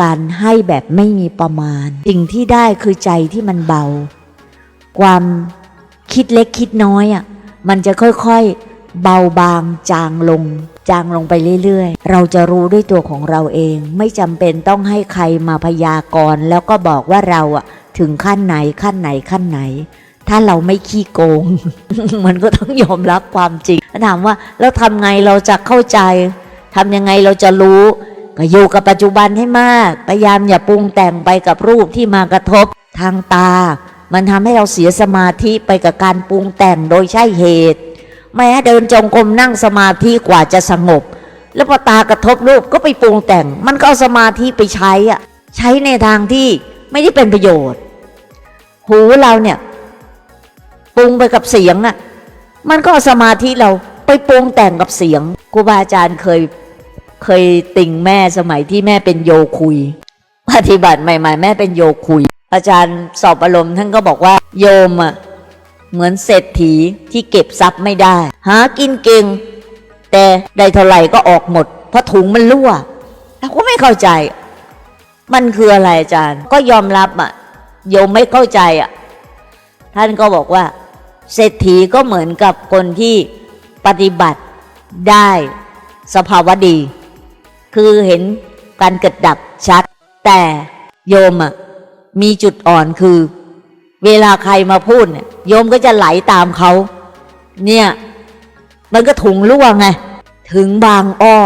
การให้แบบไม่มีประมาณ สิ่งที่ได้คือใจที่มันเบา ความคิดเล็กคิดน้อยอะมันจะค่อยๆเบาบางจางลง จางลงไปเรื่อยๆ เราจะรู้ด้วยตัวของเราเอง ไม่จำเป็นต้องให้ใครมาพยากรณ์แล้วก็บอกว่าเราอะถึงขั้นไหนขั้นไหนขั้นไหน ถ้าเราไม่ขี้โกง มันก็ต้องยอมรับความจริงถามว่าแล้วทำไงเราจะเข้าใจทำยังไงเราจะรู้ ก็อยู่กับปัจจุบันให้มาก พยายามอย่าปรุงแต่งไปกับรูปที่มากระทบทางตา มันทำให้เราเสียสมาธิไปกับการปรุงแต่งโดยใช่เหตุ แม้เดินจงกรมนั่งสมาธิกว่าจะสงบ แล้วพอตากระทบรูปก็ไปปรุงแต่ง มันก็เอาสมาธิไปใช้อะใช้ในทางที่ไม่ได้เป็นประโยชน์ หูเราเนี่ยปรุงไปกับเสียงอะมันก็เอาสมาธิเราไปปรุงแต่งกับเสียงครูบาอาจารย์เคย เคยติ่งแม่สมัยที่แม่เป็นโยคุย ปฏิบัติใหม่ ๆ แม่เป็นโยคุย อาจารย์สอบอารมณ์ท่านก็บอกว่าโยมอะเหมือนเศรษฐีที่เก็บทรัพย์ไม่ได้ หากินเก่ง แต่ได้เท่าไหร่ก็ออกหมด เพราะถุงมันรั่วเราก็ไม่เข้าใจ มันคืออะไรอาจารย์ ก็ยอมรับอะโยมไม่เข้าใจอะท่านก็บอกว่า เศรษฐีก็เหมือนกับคนที่ปฏิบัติได้สภาวะดี คือเห็นการเกิดดับชัด แต่โยมอะมีจุดอ่อนคือ เวลาใครมาพูดเนี่ยโยมก็จะไหลตามเขา เนี่ย มันก็ถุงล่วไงถึงบางอ้อ